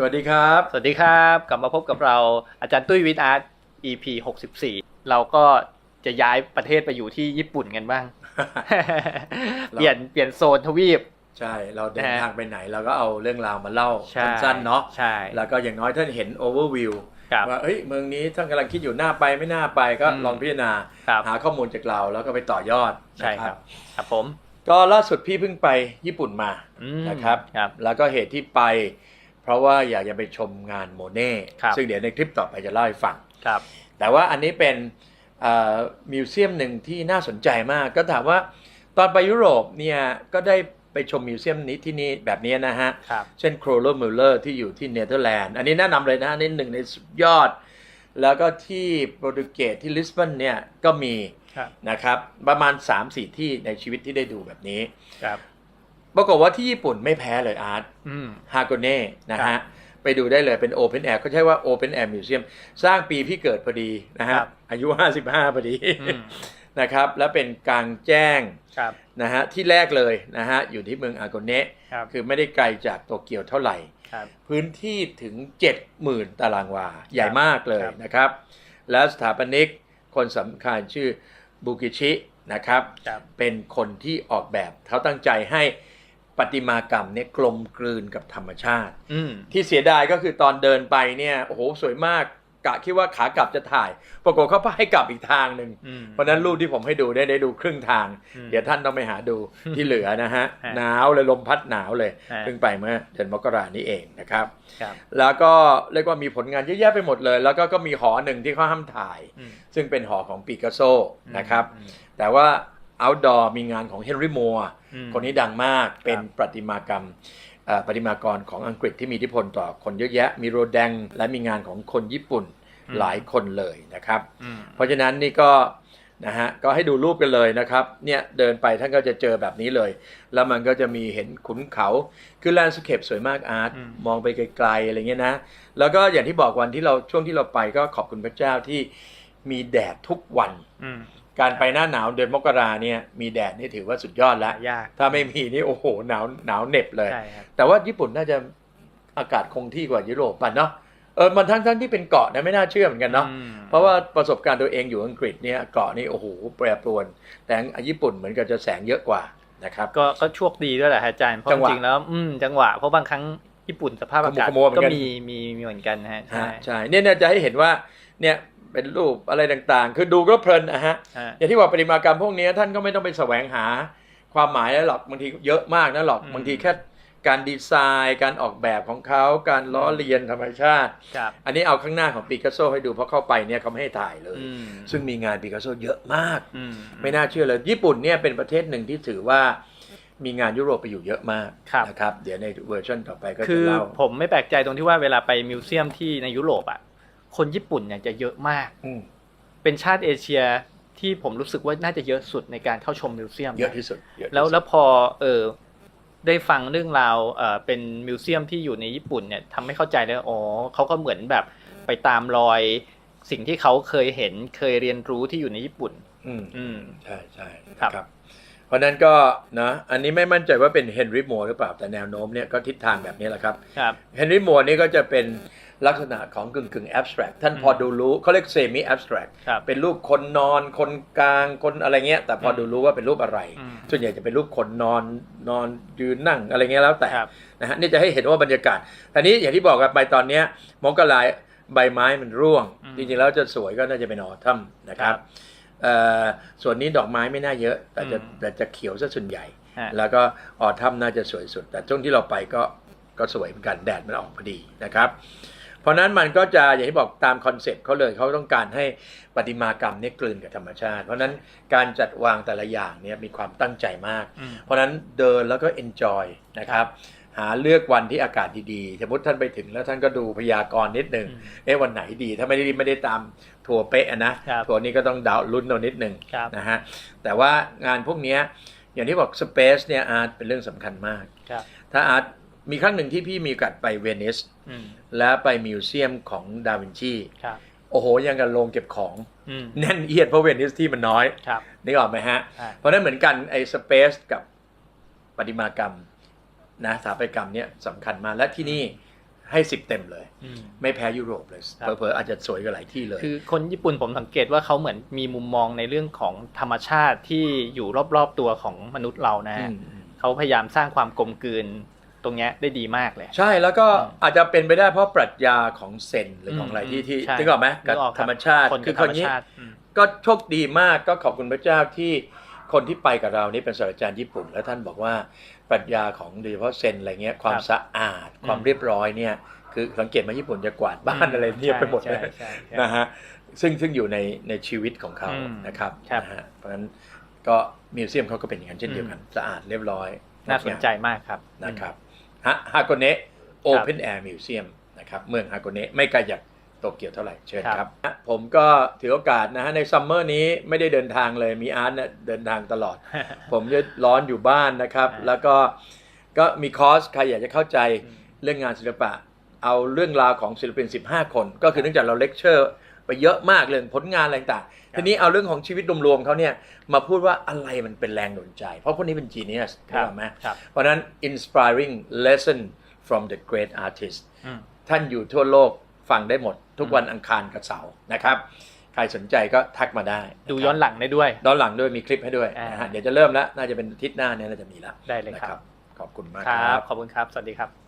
สวัสดีครับ สวัสดีครับ กลับมาพบกับเราอาจารย์ตุ้ยวิทย์อาร์ต EP 64 เราก็จะย้ายประเทศไปอยู่ที่ญี่ปุ่นกันบ้าง เปลี่ยนเปลี่ยนโซนทวีป ใช่ เราเดินนะฮะทางไปไหนเราก็เอาเรื่องราวมาเล่าใช่สั้นๆเนาะใช่ แล้วก็อย่างน้อยท่านเห็นโอเวอร์วิวครับว่าเอ้ยเมืองนี้ท่านกำลังคิดอยู่หน้าไปไม่น่าไปก็อืมลองพิจารณาครับหาข้อมูลจากเราแล้วก็ไปต่อยอดใช่นะครับ ครับผม ก็ล่าสุดพี่เพิ่งไปญี่ปุ่นมาอืมนะครับครับ แล้วก็เหตุที่ไปเพ ราะว่าอยากจะไปชมงานโมเน่ครับซึ่งเดี๋ยวในคลิปต่อไปจะเล่าให้ฟังครับแต่ว่าอันนี้เป็นเอ่อมิวเซียมหนึ่งที่น่าสนใจมาก ก็ถามว่าตอนไปยุโรปเนี่ยก็ได้ไปชมมิวเซียมนี้ที่นี่แบบนี้นะฮะครับเช่นโครโลมิลเลอร์ที่อยู่ที่เนเธอร์แลนด์ อันนี้แนะนำเลยนะนี่หนึ่งในสุดยอด แล้วก็ที่โปรตุเกสที่ลิสบอนเนี่ยก็มีครับนะครับประมาณ 3-4 ที่ในชีวิตที่ได้ดูแบบนี้ครับ ปรากฏว่าที่ญี่ปุ่นไม่แพ้เลยอาร์ตอืมฮาโกเน่นะครัฮะบไปดูได้เลยเป็น Open Air เขาใช้ว่า Open Air Museum สร้างปีพี่เกิดพอดีนะฮะครับอายุ 55 พอดีอืมนะครับแล้วเป็นกลางแจ้งครับนะฮะที่แรกเลยนะฮะอยู่ที่เมืองอาโกเนะครับคือไม่ได้ไกลจากโตเกียวเท่าไหร่ครับพื้นที่ถึง 70,000 ตารางวา ใหญ่มากเลยครับนะครับ แล้วสถาปนิกคนสำคัญชื่อบุกิชินะครับครับ เป็นคนที่ออกแบบเขาตั้งใจให้ ประติมากรรมเนี่ยกลมกลืนกับธรรมชาติอืมที่เสียดายก็คือตอนเดินไปเนี่ยโอ้โหสวยมากกะคิดว่าขากลับจะถ่าย ปรากฏเขาให้กลับอีกทางหนึ่งอืมเพราะฉะนั้นรูปที่ผมให้ดูได้ได้ดูครึ่งทางอืมเดี๋ยวท่านต้องไปหาดูที่เหลือนะฮะฮะหนาวเลยลมพัดหนาวเลยฮะเพิ่งไปเมื่อเดือนมกรานี้เองนะครับครับ แล้วก็เรียกว่ามีผลงานเยอะแยะไปหมดเลย แล้วก็ก็มีหอหนึ่งที่เขาห้ามถ่ายอืมซึ่งเป็นหอของปิกัสโซนะครับอืมแต่ว่า outdoor มีงานของเฮนรี่มัวอืมคนนี้ดังมากเป็นประติมากรรมเอ่อประติมากรของอังกฤษที่มีอิทธิพลต่อคนเยอะแยะ มีโรแดงและมีงานของคนญี่ปุ่นอืมหลายคนเลยนะครับอืมเพราะฉะนั้นนี่ก็นะฮะก็ให้ดูรูปกันเลยนะครับเนี่ยเดินไปท่านก็จะเจอแบบนี้เลย แล้วมันก็จะมีเห็นขุนเขาคือแลนด์สเคปสวยมากอาร์ตอืมมองไปไกลๆอะไรเงี้ยนะ แล้วก็อย่างที่บอกวันที่เราช่วงที่เราไปก็ขอบคุณพระเจ้าที่มีแดดทุกวันอืม การไปหน้าหนาวเดือนมกราเนี่ยมีแดดนี่ถือว่าสุดยอดแล้ว ยากถ้าไม่มีนี่โอ้โหหนาวหนาวเหน็บเลย ใช่ครับ แต่ว่าญี่ปุ่นน่าจะอากาศคงที่กว่ายุโรปป่ะเนาะเออมันทั้งทั้งที่เป็นเกาะนะไม่น่าเชื่อเหมือนกันเนาะอืม เพราะว่าประสบการณ์ตัวเองอยู่อังกฤษเนี่ยเกาะนี่โอ้โหแปรปรวน แต่ญี่ปุ่นเหมือนกับจะแสงเยอะกว่านะครับ ก็ก็โชคดีด้วยแหละฮะอาจารย์เพราะจังหวะจริงๆแล้วอืมจังหวะเพราะบางครั้งญี่ปุ่นสภาพอากาศขมุกขมัวเหมือนก็กันมีมีมีเหมือนกันนะฮะใช่ ฮะใช่เนี่ยเนี่ยจะให้เห็นว่าเนี่ย เป็นรูปอะไรต่างๆ คือดูก็เพลินนะฮะ ฮะ อย่างที่บอกประติมากรรมพวกนี้ท่านก็ไม่ต้องไปแสวงหาความหมายแล้วหรอกบางทีเยอะมากนะหรอกอืม บางทีแค่การดีไซน์ การออกแบบของเขาการล้อเลียนธรรมชาติ ครับอันนี้เอาข้างหน้าของปิกัสโซให้ดูเพราะเข้าไปเนี่ยเขาไม่ให้ถ่ายเลย อืมซึ่งมีงานปิกัสโซเยอะมาก อืมไม่น่าเชื่อเลยญี่ปุ่นเนี่ยเป็นประเทศหนึ่งที่ถือว่ามีงานยุโรปไปอยู่เยอะมากครับ นะครับ เดี๋ยวในเวอร์ชันต่อไปก็คืจะอเล่า ผมไม่แปลกใจตรงที่ว่าเวลาไปมิวเซียมที่ในยุโรปอะ คนญี่ปุ่นเนี่ยจะเยอะมากอืมเป็นชาติเอเชียที่ผมรู้สึกว่าน่าจะเยอะสุดในการเข้าชมมิวเซียมเยอะที่สุดเยอะที่สุด แล้วแล้วพอเออได้ฟังเรื่องราวเออเป็นมิวเซียมที่อยู่ในญี่ปุ่นเนี่ยทำให้เข้าใจเลยอ๋อเขาก็เหมือนแบบไปตามรอยสิ่งที่เขาเคยเห็นเคยเรียนรู้ที่อยู่ในญี่ปุ่น อืมอืมใช่ใช่ครับนะครับเพราะฉะนั้นก็นะอันนี้ไม่มั่นใจว่าเป็นเฮนรี่มัวหรือเปล่าแต่แนวโน้มเนี่ยก็ทิศทางแบบนี้แหละครับ ครับเฮนรี่มัวนี่ก็จะเป็น ลักษณะของกึ่งกึ่งแอบสแตรกท่านพอดูรู้เขาเรียกเซมิแอบสแตรกครับเป็นรูปคนนอนคนกลางคนอะไรเงี้ย แต่พอดูรู้ว่าเป็นรูปอะไร อืมส่วนใหญ่จะเป็นรูปคนนอนนอนยืนนั่งอะไรเงี้ยแล้วแต่ครับ นะฮะนี่จะให้เห็นว่าบรรยากาศทีนี้อย่างที่บอกกันไปตอนเนี้ยมกราใบไม้มันร่วง อืมจริงๆแล้วจะสวยก็น่าจะเป็นออทัมนะครับครับเอ่อส่วนนี้ดอกไม้ไม่น่าเยอะ แต่จะอืม แต่จะเขียวซะส่วนใหญ่ ฮะ แล้วก็ออทัมน่าจะสวยสุด แต่ช่วงที่เราไปก็ก็สวยเหมือนกันแดดมันออกพอดีนะครับเพ ราะฉะนั้นมันก็จะอย่างที่บอกตามคอนเซ็ปต์เขาเลยเขาต้องการให้ประติมากรรมเนี่ยกลืนกับธรรมชาติ เพราะฉะนั้นการจัดวางแต่ละอย่างเนี่ยมีความตั้งใจมากอืมเพราะฉะนั้นเดินแล้วก็ enjoy นะครับหาเลือกวันที่อากาศดีๆ สมมติท่านไปถึงแล้วท่านก็ดูพยากรณ์นิดหนึ่งอืมเอ๊ะวันไหนดี ถ้าไม่ได้ไม่ได้ตามทัวร์เป๊ะอะนะครับทัวร์นี้ก็ต้องดาวลุ้นเอานิดหนึ่งครับนะฮะ แต่ว่างานพวกเนี้ยอย่างที่บอก Space เนี่ยอาร์ตเป็นเรื่องสำคัญมากครับถ้าอาร์ต มีครั้งหนึ่งที่พี่มีโอกาสไปเวนิสอืมและไปมิวเซียมของดาวินชีครับโอ้โหยังกับโรงเก็บของอืมแน่นเอียดเพราะเวนิสที่มันน้อยครับนึกออกไหมฮะอ่าเพราะฉะนั้นเหมือนกันไอ้สเปซกับประติมากรรมนะสถาปัตยกรรมเนี่ยสำคัญมากและที่นี่ให้สิบเต็มเลยอืมไม่แพ้ยุโรปเลยครับเผลอๆอาจจะสวยกว่าหลายที่เลย คือคนญี่ปุ่นผมสังเกตว่าเขาเหมือนมีมุมมองในเรื่องของธรรมชาติที่อยู่รอบๆตัวของมนุษย์เรานะฮะอืมเขาพยายามสร้างความกลมกลืน ตรงเนี้ยได้ดีมากเลย ใช่แล้วก็อืมอาจจะเป็นไปได้เพราะปรัชญาของเซนหรือของอะไรที่ที่ใช่นึกออกไหมกับนึกออกคธบรรมชาติคนคืกับอธครนรมนี้ชาติอืม ก็โชคดีมากก็ขอบคุณพระเจ้าที่คนที่ไปกับเรานี่เป็นศาสตราจารย์ญี่ปุ่น แล้วท่านบอกว่าปรัชญาของโดยเฉพาะเซนอะไรเงี้ยความครับสะอาด ความอืมเรียบร้อยเนี่ยคือสังเกตมาญี่ปุ่นจะกวาดบ้านอะไรเรียบไปหมดเลย ใช่ใช่ใช่ นะฮะซึ่งซึ่งอยู่ในในชีวิตของเขาอืมนะครับครับนะฮะเพราะฉะนั้นก็มิวเซียมเขาก็เป็นอย่างนั้นเช่นเดียวกัน สะอาดเรียบร้อยน่าสนใจมากครับนะครับ ฮะฮาโกเนะโอเพนแอร์มิวเซียมนะครับเมืองฮาโกเนะไม่ไกลจากโตเกียวเท่าไหร่เชิญครับครับผมก็ถือโอกาสนะฮะในซัมเมอร์นี้ไม่ได้เดินทางเลยมีอาร์ตเนี่ยเดินทางตลอด ผมจะร้อนอยู่บ้านนะครับอ่าแล้วก็ก็มีคอร์สใครอยากจะเข้าใจอืมเรื่องงานศิลปะ เอาเรื่องราวของศิลปิน 15 คน ก็คือเนื่องจากเราเลคเชอร์ ไปเยอะมากเรื่องผลงานอะไรต่างๆทีนี้เอาเรื่องของชีวิตรวมๆเขาเนี่ยมาพูดว่าอะไรมันเป็นแรงดลใจ เพราะพวกนี้เป็น genius ครัใช่บไหมครับเพราะฉะนั้น inspiring lesson from the great artist อืมท่านอยู่ทั่วโลกฟังได้หมด ทุกวันอังคารกับเสาร์นะครับ ใครสนใจก็ทักมาได้ะดูครับย้อนหลังได้ด้วยย้อนหลังด้วยมีคลิปให้ด้วยอ่านนะฮะเดี๋ยวจะเริ่มแล้ว น่าจะเป็นอาทิศหน้าเนี่ยน่าจะมีแล้วได้เลยนะคครัรับบขอบคุณมากคครัรับบขอบคุณครับ สวัสดีครับ